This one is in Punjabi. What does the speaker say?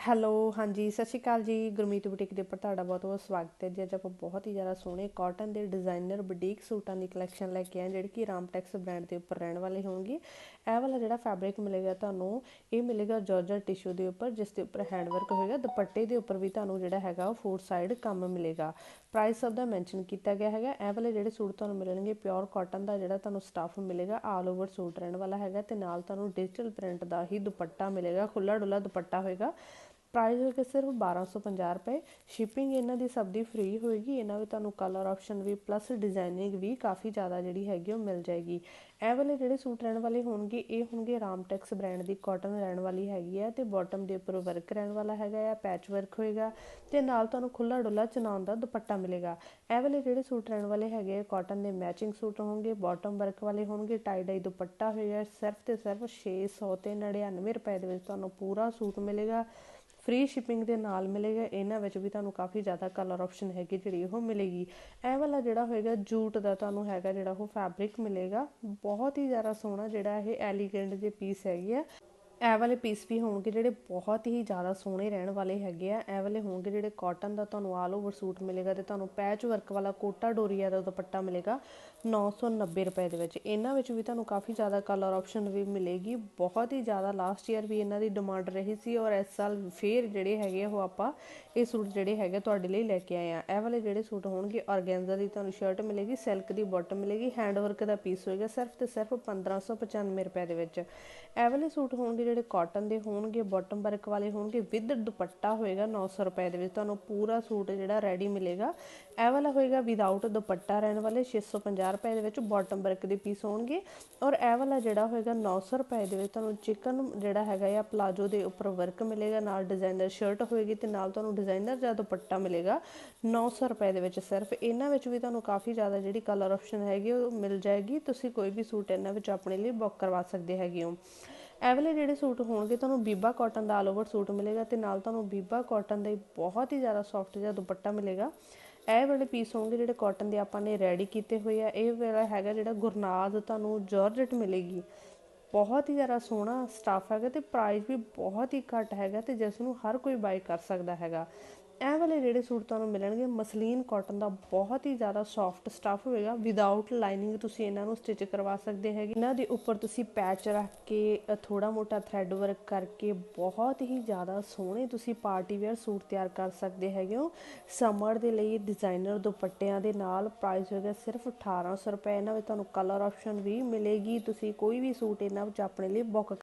ਹੈਲੋ, ਹਾਂਜੀ, ਸਤਿ ਸ਼੍ਰੀ ਅਕਾਲ ਜੀ। ਗੁਰਮੀਤ ਬੁਟੀਕ ਦੇ ਉੱਪਰ ਤੁਹਾਡਾ ਬਹੁਤ ਬਹੁਤ ਸਵਾਗਤ ਹੈ। ਜੀ, ਅੱਜ ਆਪਾਂ ਬਹੁਤ ਹੀ ਜ਼ਿਆਦਾ ਸੋਹਣੇ ਕਾਟਨ ਦੇ ਡਿਜ਼ਾਈਨਰ ਬੁਟੀਕ ਸੂਟਾਂ ਦੀ ਕਲੈਕਸ਼ਨ ਲੈ ਕੇ ਆਏ ਜਿਹੜੀ ਕਿ ਰਾਮਟੈਕਸ ਬ੍ਰਾਂਡ ਦੇ ਉੱਪਰ ਰਹਿਣ ਵਾਲੇ ਹੋਣਗੇ। ਇਹ ਵਾਲਾ ਜਿਹੜਾ ਫੈਬਰਿਕ ਮਿਲੇਗਾ ਤੁਹਾਨੂੰ, ਇਹ ਮਿਲੇਗਾ ਜਾਰਜਟ ਟਿਸ਼ੂ ਦੇ ਉੱਪਰ, ਜਿਸ ਦੇ ਉੱਪਰ ਹੈਂਡ ਵਰਕ ਹੋਏਗਾ। ਦੁਪੱਟੇ ਦੇ ਉੱਪਰ ਵੀ ਤੁਹਾਨੂੰ ਜਿਹੜਾ ਹੈਗਾ, ਉਹ ਫੋਰ ਸਾਈਡ ਕੰਮ ਮਿਲੇਗਾ। ਪ੍ਰਾਈਸ ਸਭ ਦਾ ਮੈਂਸ਼ਨ ਕੀਤਾ ਗਿਆ ਹੈਗਾ। ਇਹ ਵਾਲੇ ਜਿਹੜੇ ਸੂਟ ਤੁਹਾਨੂੰ ਮਿਲਣਗੇ ਪਿਓਰ ਕਾਟਨ ਦਾ ਜਿਹੜਾ ਤੁਹਾਨੂੰ ਸਟੱਫ ਮਿਲੇਗਾ ਆਲ ਓਵਰ ਸੂਟ ਰਹਿਣ ਵਾਲਾ ਹੈਗਾ ਤੇ ਨਾਲ ਤੁਹਾਨੂੰ ਡਿਜੀਟਲ ਪ੍ਰਿੰਟ ਦਾ ਹੀ ਦੁਪੱਟਾ ਮਿਲੇਗਾ ਖੁੱਲਾ ਡੁੱਲਾ ਦੁਪੱਟਾ ਹੋਏਗਾ। ਪ੍ਰਾਈਜ਼ ਹੋਏਗਾ ਸਿਰਫ 1250 ਰੁਪਏ। ਸ਼ਿਪਿੰਗ ਇਹਨਾਂ ਦੀ ਸਭ ਦੀ ਫ੍ਰੀ ਹੋਏਗੀ। ਇਹਨਾਂ ਵਿੱਚ ਤੁਹਾਨੂੰ ਕਲਰ ਆਪਸ਼ਨ ਵੀ ਪਲੱਸ ਡਿਜ਼ਾਈਨਿੰਗ ਵੀ ਕਾਫੀ ਜ਼ਿਆਦਾ ਜਿਹੜੀ ਹੈਗੀ ਉਹ ਮਿਲ ਜਾਏਗੀ। ਇਹ ਵਾਲੇ ਜਿਹੜੇ ਸੂਟ ਰਹਿਣ ਵਾਲੇ ਹੋਣਗੇ, ਇਹ ਹੋਣਗੇ ਰਾਮਟੈਕਸ ਬ੍ਰਾਂਡ ਦੀ ਕਾਟਨ ਰਹਿਣ ਵਾਲੀ ਹੈਗੀ ਹੈ ਤੇ ਬਾਟਮ ਦੇ ਉੱਪਰ ਵਰਕ ਰਹਿਣ ਵਾਲਾ ਹੈਗਾ ਆ ਪੈਚ ਵਰਕ ਹੋਏਗਾ ਤੇ ਨਾਲ ਤੁਹਾਨੂੰ ਖੁੱਲਾ ਡੁੱਲਾ ਚਨਾਉਣ ਦਾ ਦੁਪੱਟਾ ਮਿਲੇਗਾ। ਇਹ ਵਾਲੇ ਜਿਹੜੇ ਸੂਟ ਰਹਿਣ ਵਾਲੇ ਹੈਗੇ ਕਾਟਨ ਦੇ ਮੈਚਿੰਗ ਸੂਟ ਹੋਣਗੇ ਬਾਟਮ ਵਰਕ ਵਾਲੇ ਹੋਣਗੇ ਟਾਈ ਡਾਈ ਦੁਪੱਟਾ ਹੋਏਗਾ, ਸਿਰਫ ਤੇ ਸਿਰਫ 600 ਤੇ 99 ਰੁਪਏ ਦੇ ਵਿੱਚ ਤੁਹਾਨੂੰ ਪੂਰਾ ਸੂਟ ਮਿਲੇਗਾ। ਫ੍ਰੀ ਸ਼ਿਪਿੰਗ ਦੇ ਨਾਲ ਮਿਲੇਗਾ, ਇਹਨਾਂ ਵਿੱਚ ਵੀ ਤੁਹਾਨੂੰ ਕਾਫੀ ਜ਼ਿਆਦਾ ਕਲਰ ਆਪਸ਼ਨ ਹੈਗੀ ਜਿਹੜੀ ਉਹ ਮਿਲੇਗੀ। ਇਹ ਵਾਲਾ ਜਿਹੜਾ ਹੋਏਗਾ, ਜੂਟ ਦਾ ਤੁਹਾਨੂੰ ਹੈਗਾ ਜਿਹੜਾ ਉਹ ਫੈਬਰਿਕ ਮਿਲੇਗਾ। ਬਹੁਤ ਹੀ ਜ਼ਿਆਦਾ ਸੋਹਣਾ ਜਿਹੜਾ ਇਹ ਐਲੀਗੈਂਟ ਜੇ ਪੀਸ ਹੈਗੀ ਆ। ਇਹ ਵਾਲੇ ਪੀਸ ਵੀ ਹੋਣਗੇ ਜਿਹੜੇ ਬਹੁਤ ਹੀ ਜ਼ਿਆਦਾ ਸੋਹਣੇ ਰਹਿਣ ਵਾਲੇ ਹੈਗੇ ਆ। ਇਹ ਵਾਲੇ ਹੋਣਗੇ ਜਿਹੜੇ ਕਾਟਨ ਦਾ ਤੁਹਾਨੂੰ ਆਲ ਓਵਰ ਸੂਟ ਮਿਲੇਗਾ ਤੇ ਤੁਹਾਨੂੰ ਪੈਚ ਵਰਕ ਵਾਲਾ ਕੋਟਾ ਡੋਰੀਆ ਦਾ ਦੁਪੱਟਾ ਮਿਲੇਗਾ 990 ਰੁਪਏ ਦੇ ਵਿੱਚ। ਇਹਨਾਂ ਵਿੱਚ ਵੀ ਤੁਹਾਨੂੰ ਕਾਫੀ ਜ਼ਿਆਦਾ ਕਲਰ ਆਪਸ਼ਨ ਵੀ ਮਿਲੇਗੀ। ਬਹੁਤ ਹੀ ਜ਼ਿਆਦਾ ਲਾਸਟ ਈਅਰ ਵੀ ਇਹਨਾਂ ਦੀ ਡਿਮਾਂਡ ਰਹੀ ਸੀ ਔਰ ਇਸ ਸਾਲ ਫੇਰ ਜਿਹੜੇ ਹੈਗੇ ਉਹ ਆਪਾਂ ਇਹ ਸੂਟ ਜਿਹੜੇ ਹੈਗੇ ਤੁਹਾਡੇ ਲਈ ਲੈ ਕੇ ਆਏ ਆ। ਇਹ ਵਾਲੇ ਜਿਹੜੇ ਸੂਟ ਹੋਣਗੇ ਆਰਗੈਂਜ਼ਾ ਦੀ ਤੁਹਾਨੂੰ ਸ਼ਰਟ ਮਿਲੇਗੀ ਸਿਲਕ ਦੀ ਬਾਟਮ ਮਿਲੇਗੀ ਹੈਂਡ ਵਰਕ ਦਾ ਪੀਸ ਹੋਏਗਾ ਸਿਰਫ ਤੇ ਸਿਰਫ 1595 ਰੁਪਏ ਦੇ ਵਿੱਚ। ਇਹ ਵਾਲੇ ਸੂਟ ਹੋਣਗੇ ਜਿਹੜੇ ਕਾਟਨ ਦੇ ਹੋਣਗੇ ਬਾਟਮ ਵਰਕ ਵਾਲੇ ਹੋਣਗੇ ਵਿਦ ਦੁਪੱਟਾ ਹੋਏਗਾ 900 ਰੁਪਏ ਦੇ ਵਿੱਚ, ਤੁਹਾਨੂੰ ਪੂਰਾ ਸੂਟ ਜਿਹੜਾ ਰੈਡੀ ਮਿਲੇਗਾ। ਇਹ ਵਾਲਾ ਹੋਏਗਾ ਵਿਦਆਊਟ ਦੁਪੱਟਾ ਰਹਿਣ ਵਾਲੇ 650 ਰੁਪਏ ਦੇ ਵਿੱਚ ਬਾਟਮ ਵਰਕ ਦੇ ਪੀਸ ਹੋਣਗੇ। ਔਰ ਇਹ ਵਾਲਾ ਜਿਹੜਾ ਹੋਏਗਾ 900 ਰੁਪਏ ਦੇ ਵਿੱਚ, ਤੁਹਾਨੂੰ ਚਿਕਨ ਜਿਹੜਾ ਹੈਗਾ ਆ ਪਲਾਜੋ ਦੇ ਉੱਪਰ ਵਰਕ ਮਿਲੇਗਾ, ਨਾਲ ਡਿਜ਼ਾਈਨਰ ਸ਼ਰਟ ਹੋਏਗੀ ਤੇ ਨਾਲ ਤੁਹਾਨੂੰ ਡਿਜ਼ਾਈਨਰ ਜਾਂ ਦੁਪੱਟਾ ਮਿਲੇਗਾ 900 ਰੁਪਏ ਦੇ ਵਿੱਚ ਸਿਰਫ। ਇਹਨਾਂ ਵਿੱਚ ਵੀ ਤੁਹਾਨੂੰ ਕਾਫੀ ਜ਼ਿਆਦਾ ਜਿਹੜੀ ਕਲਰ ਆਪਸ਼ਨ ਹੈਗੀ, ਉਹ ਮਿਲ ਜਾਏਗੀ। ਤੁਸੀਂ ਕੋਈ ਵੀ ਸੂਟ ਇਹਨਾਂ ਵਿੱਚ ਆਪਣੇ ਲਈ ਬੁੱਕ ਕਰਵਾ ਸਕਦੇ ਹੈਗੇ ਹੋ। ਇਹ ਵਾਲੇ ਜਿਹੜੇ ਸੂਟ ਹੋਣਗੇ, ਤੁਹਾਨੂੰ ਬੀਬਾ ਕਾਟਨ ਦਾ ਆਲ ਓਵਰ ਸੂਟ ਮਿਲੇਗਾ ਤੇ ਨਾਲ ਤੁਹਾਨੂੰ ਬੀਬਾ ਕਾਟਨ ਦਾ ਬਹੁਤ ਹੀ ਜ਼ਿਆਦਾ ਸੌਫਟ ਜਿਹਾ ਦੁਪੱਟਾ ਮਿਲੇਗਾ। ਇਹ ਵਾਲੇ ਪੀਸ ਹੋਣਗੇ ਜਿਹੜੇ ਕਾਟਨ ਦੇ ਆਪਾਂ ਨੇ ਰੈਡੀ ਕੀਤੇ ਹੋਏ ਆ। ਇਹ ਵਾਲਾ ਹੈਗਾ ਜਿਹੜਾ ਗੁਰਨਾਜ਼ ਤੁਹਾਨੂੰ ਜਾਰਜਟ ਮਿਲੇਗੀ। ਬਹੁਤ ਹੀ ਜ਼ਿਆਦਾ ਸੋਹਣਾ ਸਟਾਫ ਹੈਗਾ ਤੇ ਪ੍ਰਾਈਸ ਵੀ ਬਹੁਤ ਹੀ ਘੱਟ ਹੈਗਾ ਤੇ ਜਿਸ ਨੂੰ ਹਰ ਕੋਈ ਬਾਈ ਕਰ ਸਕਦਾ ਹੈਗਾ। ਇਹ ਵਾਲੇ ਜਿਹੜੇ ਸੂਟ ਤੁਹਾਨੂੰ ਮਿਲਣਗੇ, ਮਸਲੀਨ ਕਾਟਨ ਦਾ ਬਹੁਤ ਹੀ ਜ਼ਿਆਦਾ ਸੌਫਟ ਸਟਫ ਹੋਵੇਗਾ ਵਿਦਆਊਟ ਲਾਈਨਿੰਗ ਤੁਸੀਂ ਇਹਨਾਂ ਨੂੰ ਸਟਿਚ ਕਰਵਾ ਸਕਦੇ ਹੈਗੇ। ਇਹਨਾਂ ਦੇ ਉੱਪਰ ਤੁਸੀਂ ਪੈਚ ਰੱਖ ਕੇ ਥੋੜਾ ਮੋਟਾ ਥ੍ਰੈਡ ਵਰਕ ਕਰਕੇ ਬਹੁਤ ਹੀ ਜ਼ਿਆਦਾ ਸੋਹਣੇ ਤੁਸੀਂ ਪਾਰਟੀ ਵੇਅਰ ਸੂਟ ਤਿਆਰ ਕਰ ਸਕਦੇ ਹੈਗੇ ਹੋ। ਸਮਰ ਦੇ ਲਈ ਡਿਜ਼ਾਈਨਰ ਦੁਪੱਟਿਆਂ ਦੇ ਨਾਲ ਪ੍ਰਾਈਸ ਹੋਏਗਾ ਸਿਰਫ 1800 ਰੁਪਏ। ਇਹਨਾਂ ਵਿੱਚ ਤੁਹਾਨੂੰ ਕਲਰ ਆਪਸ਼ਨ ਵੀ ਮਿਲੇਗੀ। ਤੁਸੀਂ ਕੋਈ ਵੀ ਸੂਟ ਇਹਨਾਂ आप जो अपने लिए बॉक